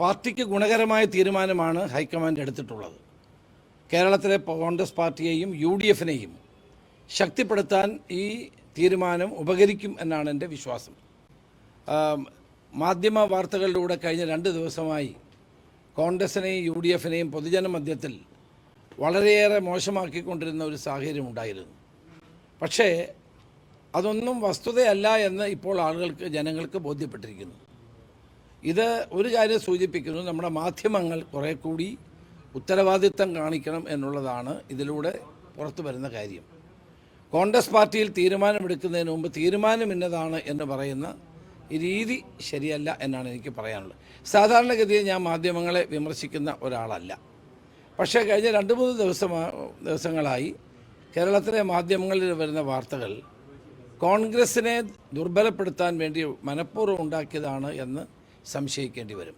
പാർട്ടിക്ക് ഗുണകരമായ തീരുമാനമാണ് ഹൈക്കമാൻഡ് എടുത്തിട്ടുള്ളത്. കേരളത്തിലെ കോൺഗ്രസ് പാർട്ടിയെയും യു ഡി എഫിനെയും ശക്തിപ്പെടുത്താൻ ഈ തീരുമാനം ഉപകരിക്കും എന്നാണ് എന്റെ വിശ്വാസം. മാധ്യമ വാർത്തകളിലൂടെ കഴിഞ്ഞ രണ്ട് ദിവസമായി കോൺഗ്രസിനെയും യു ഡി എഫിനെയും പൊതുജന മധ്യത്തിൽ വളരെയേറെ മോശമാക്കിക്കൊണ്ടിരുന്ന ഒരു സാഹചര്യം ഉണ്ടായിരുന്നു. പക്ഷേ അതൊന്നും വസ്തുതയല്ല എന്ന് ഇപ്പോൾ ആളുകൾക്ക് ജനങ്ങൾക്ക് ബോധ്യപ്പെട്ടിരിക്കുന്നു. ഇത് ഒരു കാര്യം സൂചിപ്പിക്കുന്നു നമ്മുടെ മാധ്യമങ്ങൾ കുറേ കൂടി ഉത്തരവാദിത്തം കാണിക്കണം എന്നുള്ളതാണ് ഇതിലൂടെ പുറത്തു വരുന്ന കാര്യം. കോൺഗ്രസ് പാർട്ടിയിൽ തീരുമാനമെടുക്കുന്നതിന് മുമ്പ് തീരുമാനം ഇന്നതാണ് എന്ന് പറയുന്ന രീതി ശരിയല്ല എന്നാണ് എനിക്ക് പറയാനുള്ളത്. സാധാരണഗതിയിൽ ഞാൻ മാധ്യമങ്ങളെ വിമർശിക്കുന്ന ഒരാളല്ല. പക്ഷേ കഴിഞ്ഞ രണ്ട് മൂന്ന് ദിവസമാ ദിവസങ്ങളായി കേരളത്തിലെ മാധ്യമങ്ങളിൽ വരുന്ന വാർത്തകൾ കോൺഗ്രസിനെ ദുർബലപ്പെടുത്താൻ വേണ്ടി മനഃപൂർവം ഉണ്ടാക്കിയതാണ് എന്ന് സംശയിക്കേണ്ടി വരും.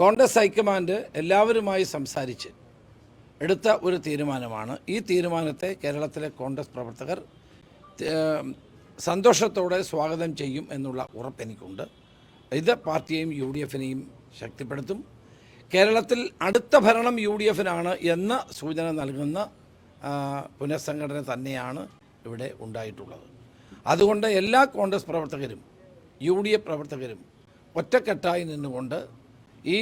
കോൺഗ്രസ് ഹൈക്കമാൻഡ് എല്ലാവരുമായി സംസാരിച്ച് എടുത്ത ഒരു തീരുമാനമാണ്. ഈ തീരുമാനത്തെ കേരളത്തിലെ കോൺഗ്രസ് പ്രവർത്തകർ സന്തോഷത്തോടെ സ്വാഗതം ചെയ്യും എന്നുള്ള ഉറപ്പെനിക്കുണ്ട് ഇത് പാർട്ടിയെയും യു ഡി എഫിനെയും ശക്തിപ്പെടുത്തും. കേരളത്തിൽ അടുത്ത ഭരണം യു ഡി എഫിനാണ് എന്ന സൂചന നൽകുന്ന പുനഃസംഘടന തന്നെയാണ് ഇവിടെ ഉണ്ടായിട്ടുള്ളത്. അതുകൊണ്ട് എല്ലാ കോൺഗ്രസ് പ്രവർത്തകരും യു ഡി എഫ് പ്രവർത്തകരും ഒറ്റക്കെട്ടായി നിന്നുകൊണ്ട് ഈ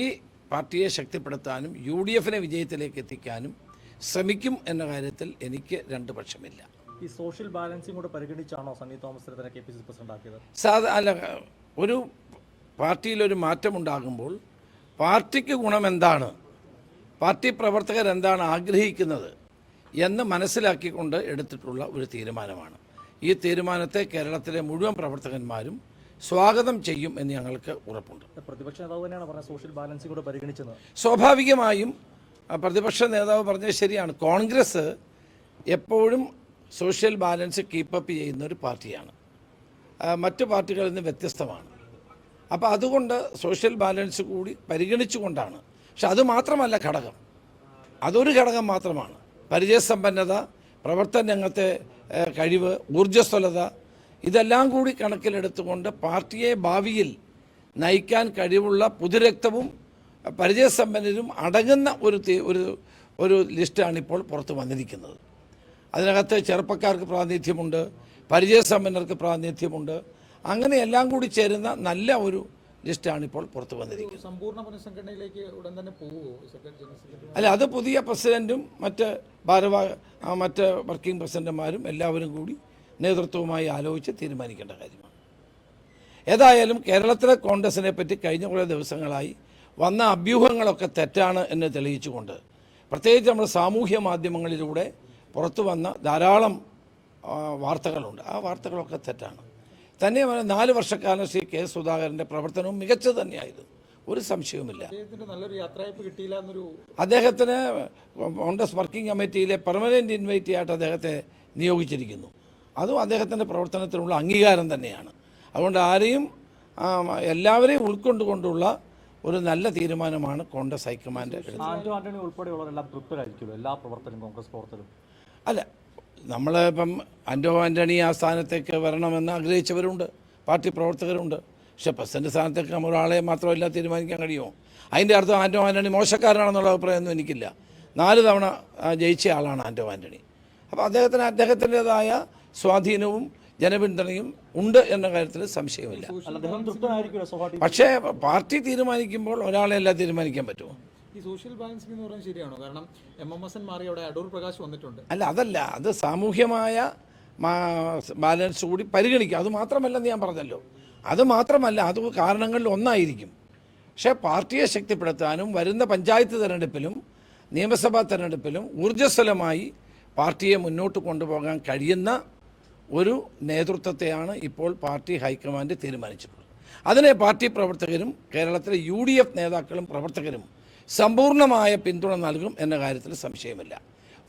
പാർട്ടിയെ ശക്തിപ്പെടുത്താനും യു ഡി എഫിനെ വിജയത്തിലേക്ക് എത്തിക്കാനും ശ്രമിക്കും എന്ന കാര്യത്തിൽ എനിക്ക് രണ്ട് പക്ഷമില്ല. ഈ സോഷ്യൽ ബാലൻസിംഗ് കൂടെ പരിഗണിച്ചാണോ Sunny Thomas K P C president ആക്കിയത് സാധാ അല്ല ഒരു പാർട്ടിയിലൊരു മാറ്റമുണ്ടാകുമ്പോൾ പാർട്ടിക്ക് ഗുണമെന്താണ് പാർട്ടി പ്രവർത്തകരെന്താണ് ആഗ്രഹിക്കുന്നത് എന്ന് മനസ്സിലാക്കിക്കൊണ്ട് എടുത്തിട്ടുള്ള ഒരു തീരുമാനമാണ്. ഈ തീരുമാനത്തെ കേരളത്തിലെ മുഴുവൻ പ്രവർത്തകന്മാരും സ്വാഗതം ചെയ്യും എന്ന് ഞങ്ങൾക്ക് ഉറപ്പുണ്ട്. പ്രതിപക്ഷ നേതാവ് തന്നെയാണ് പറഞ്ഞത് സോഷ്യൽ ബാലൻസിംഗ് കൂടെ പരിഗണിച്ചത് സ്വാഭാവികമായും പ്രതിപക്ഷ നേതാവ് പറഞ്ഞത് ശരിയാണ്. കോൺഗ്രസ് എപ്പോഴും സോഷ്യൽ ബാലൻസ് കീപ്പപ്പ് ചെയ്യുന്ന ഒരു പാർട്ടിയാണ്. മറ്റു പാർട്ടികളിൽ നിന്ന് വ്യത്യസ്തമാണ്. അപ്പോൾ അതുകൊണ്ട് സോഷ്യൽ ബാലൻസ് കൂടി പരിഗണിച്ചുകൊണ്ടാണ്. പക്ഷെ അത് മാത്രമല്ല ഘടകം. അതൊരു ഘടകം മാത്രമാണ്. പരിചയസമ്പന്നത പ്രവർത്തന രംഗത്തെ കഴിവ് ഊർജസ്വലത ഇതെല്ലാം കൂടി കണക്കിലെടുത്തുകൊണ്ട് പാർട്ടിയെ ഭാവിയിൽ നയിക്കാൻ കഴിവുള്ള പുതുരക്തവും പരിചയസമ്പന്നരും അടങ്ങുന്ന ഒരു ഒരു ഒരു ലിസ്റ്റാണ് ഇപ്പോൾ പുറത്ത് വന്നിരിക്കുന്നത്. അതിനകത്ത് ചെറുപ്പക്കാർക്ക് പ്രാതിനിധ്യമുണ്ട് പരിചയസമ്പന്നർക്ക് പ്രാതിനിധ്യമുണ്ട്. അങ്ങനെ എല്ലാം കൂടി ചേരുന്ന നല്ല ഒരു ലിസ്റ്റാണ് ഇപ്പോൾ പുറത്തു വന്നിരിക്കുന്നത്. സമ്പൂർണ പുനഃസംഘടനയിലേക്ക് ഉടൻ തന്നെ പോവുമോ അല്ല അത് പുതിയ പ്രസിഡന്റും മറ്റ് ഭാരവാ മറ്റ് വർക്കിംഗ് പ്രസിഡന്റുമാരും എല്ലാവരും കൂടി നേതൃത്വവുമായി ആലോചിച്ച് തീരുമാനിക്കേണ്ട കാര്യമാണ്. ഏതായാലും കേരളത്തിലെ കോൺഗ്രസിനെ പറ്റി കഴിഞ്ഞ കുറേ ദിവസങ്ങളായി വന്ന അഭ്യൂഹങ്ങളൊക്കെ തെറ്റാണ് എന്ന് തെളിയിച്ചുകൊണ്ട് പ്രത്യേകിച്ച് നമ്മുടെ സാമൂഹ്യ മാധ്യമങ്ങളിലൂടെ പുറത്തു വന്ന ധാരാളം വാർത്തകളുണ്ട്. ആ വാർത്തകളൊക്കെ തെറ്റാണ്. തന്നെയുമല്ല നാല് വർഷക്കാലം ശ്രീ കെ സുധാകരന്റെ പ്രവർത്തനവും മികച്ചത് തന്നെയായിരുന്നു ഒരു സംശയവുമില്ല. അദ്ദേഹത്തിന് നല്ലൊരു യാത്രയപ്പ് കിട്ടിയില്ല എന്നൊരു അദ്ദേഹത്തിന് കോൺഗ്രസ് വർക്കിംഗ് കമ്മിറ്റിയിലെ പെർമനന്റ് ഇൻവൈറ്റി ആയിട്ട് അദ്ദേഹത്തെ നിയോഗിച്ചിരിക്കുന്നു. അതും അദ്ദേഹത്തിന്റെ പ്രവർത്തനത്തിനുള്ള അംഗീകാരം തന്നെയാണ്. അതുകൊണ്ട് ആരെയും എല്ലാവരെയും ഉൾക്കൊണ്ടുകൊണ്ടുള്ള ഒരു നല്ല തീരുമാനമാണ് കോൺഗ്രസ് ഹൈക്കമാൻഡ് എടുത്തത്. ആന്റോ ആന്റണി ഉൾപ്പെടെയുള്ളവരെല്ലാം തൃപ്തരായിരിക്കുമല്ലോ എല്ലാ കോൺഗ്രസ് അല്ല നമ്മൾ ഇപ്പം ആന്റണി ആ സ്ഥാനത്തേക്ക് വരണമെന്ന് ആഗ്രഹിച്ചവരുണ്ട്. പാർട്ടി പ്രവർത്തകരുണ്ട്. പക്ഷേ പ്രസിഡന്റ് സ്ഥാനത്തേക്ക് നമ്മൾ ഒരാളെ മാത്രമല്ല തീരുമാനിക്കാൻ കഴിയുമോ? അതിന്റെ അർത്ഥം ആന്റോ ആന്റണി മോശക്കാരനാണെന്നുള്ള അഭിപ്രായമൊന്നും എനിക്കില്ല. നാല് തവണ ജയിച്ച ആളാണ് ആന്റോ ആന്റണി അപ്പോൾ അദ്ദേഹത്തിന് അദ്ദേഹത്തിന്റെതായ സ്വാധീനവും ജനപിന്തുണയും ഉണ്ട് എന്ന കാര്യത്തിൽ സംശയമില്ല പക്ഷേ പാർട്ടി തീരുമാനിക്കുമ്പോൾ ഒരാളെ എല്ലാം തീരുമാനിക്കാൻ പറ്റുമോ? ഈ സോഷ്യൽ ബാലൻസിംഗ് എന്ന് പറയുന്നത് ശരിയാണോ? കാരണം എം എം എസ് എൻ മാറി അവിടെ അടൂർ പ്രകാശ് വന്നിട്ടുണ്ട്. അല്ല അതല്ല. അത് സാമൂഹ്യമായ ബാലൻസ് കൂടി പരിഗണിക്കുക അത് മാത്രമല്ലെന്ന് ഞാൻ പറഞ്ഞല്ലോ. അത് മാത്രമല്ല അത് കാരണങ്ങളിൽ ഒന്നായിരിക്കും. പക്ഷേ പാർട്ടിയെ ശക്തിപ്പെടുത്താനും വരുന്ന പഞ്ചായത്ത് തിരഞ്ഞെടുപ്പിലും നിയമസഭാ തിരഞ്ഞെടുപ്പിലും ഊർജസ്വലമായി പാർട്ടിയെ മുന്നോട്ട് കൊണ്ടുപോകാൻ കഴിയുന്ന ഒരു നേതൃത്വത്തെയാണ് ഇപ്പോൾ പാർട്ടി ഹൈക്കമാൻഡ് തീരുമാനിച്ചിട്ടുള്ളത്. അതിനെ പാർട്ടി പ്രവർത്തകരും കേരളത്തിലെ യു നേതാക്കളും പ്രവർത്തകരും സമ്പൂർണമായ പിന്തുണ നൽകും എന്ന കാര്യത്തിൽ സംശയമില്ല.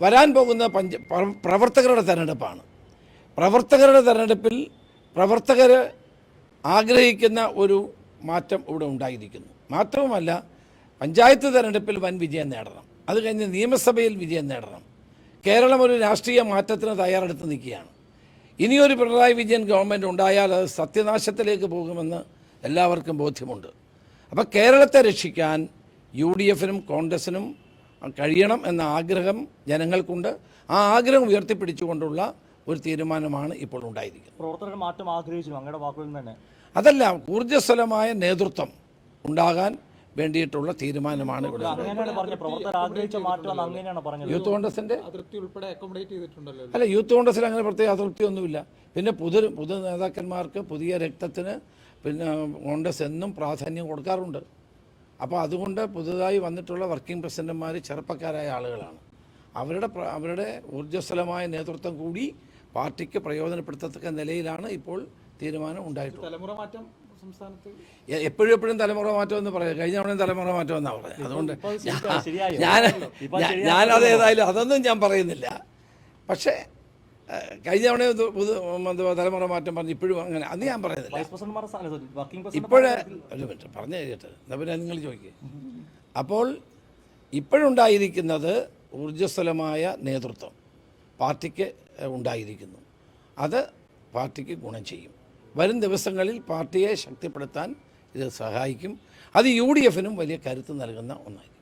വരാൻ പോകുന്ന പഞ്ച പ്ര- പ്രവർത്തകരുടെ തെരഞ്ഞെടുപ്പാണ്. പ്രവർത്തകരുടെ തെരഞ്ഞെടുപ്പിൽ പ്രവർത്തകർ ആഗ്രഹിക്കുന്ന ഒരു മാറ്റം ഇവിടെ ഉണ്ടായിരിക്കുന്നു. മാത്രവുമല്ല പഞ്ചായത്ത് തെരഞ്ഞെടുപ്പിൽ വൻ വിജയം നേടണം. അത് കഴിഞ്ഞ് നിയമസഭയിൽ വിജയം നേടണം. കേരളം ഒരു രാഷ്ട്രീയ മാറ്റത്തിന് തയ്യാറെടുത്ത് നിൽക്കുകയാണ്. ഇനിയൊരു പിണറായി വിജയൻ ഗവൺമെന്റ് ഉണ്ടായാൽ അത് സത്യനാശത്തിലേക്ക് പോകുമെന്ന് എല്ലാവർക്കും ബോധ്യമുണ്ട്. അപ്പോൾ കേരളത്തെ രക്ഷിക്കാൻ യു ഡി എഫിനും കോൺഗ്രസിനും കഴിയണം എന്ന ആഗ്രഹം ജനങ്ങൾക്കുണ്ട്. ആ ആഗ്രഹം ഉയർത്തിപ്പിടിച്ചുകൊണ്ടുള്ള ഒരു തീരുമാനമാണ് ഇപ്പോൾ ഉണ്ടായിരിക്കുന്നത്. പ്രവർത്തകർ മാറ്റം ആഗ്രഹിച്ചു അങ്ങയുടെ വാക്കുകളിൽ തന്നെ. അതല്ല ഊർജസ്വലമായ നേതൃത്വം ഉണ്ടാകാൻ വേണ്ടിയിട്ടുള്ള തീരുമാനമാണ് ഇവിടെ അങ്ങനെയാണ് പറഞ്ഞത്. പ്രവർത്തകർ ആഗ്രഹിച്ച മാറ്റം എന്ന് പറഞ്ഞത്. യൂത്ത് കോൺഗ്രസിന്റെ അതിർത്തി അക്കോമഡേറ്റ് ചെയ്തിട്ടുണ്ടല്ലോ അല്ല യൂത്ത് കോൺഗ്രസിൽ അങ്ങനെ പ്രത്യേക അതൃപ്തി ഒന്നുമില്ല പിന്നെ പുതു പുതു നേതാക്കന്മാർക്ക് പുതിയ രക്തത്തിന് പിന്നെ കോൺഗ്രസ് എന്നും പ്രാധാന്യം കൊടുക്കാറുണ്ട്. അപ്പോൾ അതുകൊണ്ട് പുതുതായി വന്നിട്ടുള്ള വർക്കിംഗ് പ്രസിഡന്റുമാർ ചെറുപ്പക്കാരായ ആളുകളാണ്. അവരുടെ അവരുടെ ഊർജസ്വലമായ നേതൃത്വം കൂടി പാർട്ടിക്ക് പ്രയോജനപ്പെടുത്തത്തക്ക നിലയിലാണ് ഇപ്പോൾ തീരുമാനം ഉണ്ടായിട്ടുള്ളത്. തലമുറ മാറ്റം സംസ്ഥാനത്ത്? എപ്പോഴും എപ്പോഴും തലമുറ മാറ്റം എന്ന് പറയാം. കഴിഞ്ഞ തവണയും തലമുറ മാറ്റം എന്നാണ് പറയുന്നത് അതുകൊണ്ട്? ഞാൻ? ഞാനത് ഏതായാലും അതൊന്നും ഞാൻ പറയുന്നില്ല. പക്ഷേ കഴിഞ്ഞ തവണ തലമുറ മാറ്റം പറഞ്ഞു ഇപ്പോഴും അങ്ങനെ. അത് ഞാൻ പറയുന്നില്ല ഇപ്പോഴേ ഒരു മിനിറ്റ് പറഞ്ഞു കഴിഞ്ഞിട്ട് എന്നാൽ പിന്നെ നിങ്ങൾ ചോദിക്കുക അപ്പോൾ ഇപ്പോഴുണ്ടായിരിക്കുന്നത് ഊർജസ്വലമായ നേതൃത്വം. പാർട്ടിക്ക് ഉണ്ടായിരിക്കുന്നു. അത് പാർട്ടിക്ക് ഗുണം ചെയ്യും. വരും ദിവസങ്ങളിൽ പാർട്ടിയെ ശക്തിപ്പെടുത്താൻ ഇത് സഹായിക്കും. അത് യു ഡി എഫിനും വലിയ കരുത്ത് നൽകുന്ന ഒന്നായിരിക്കും.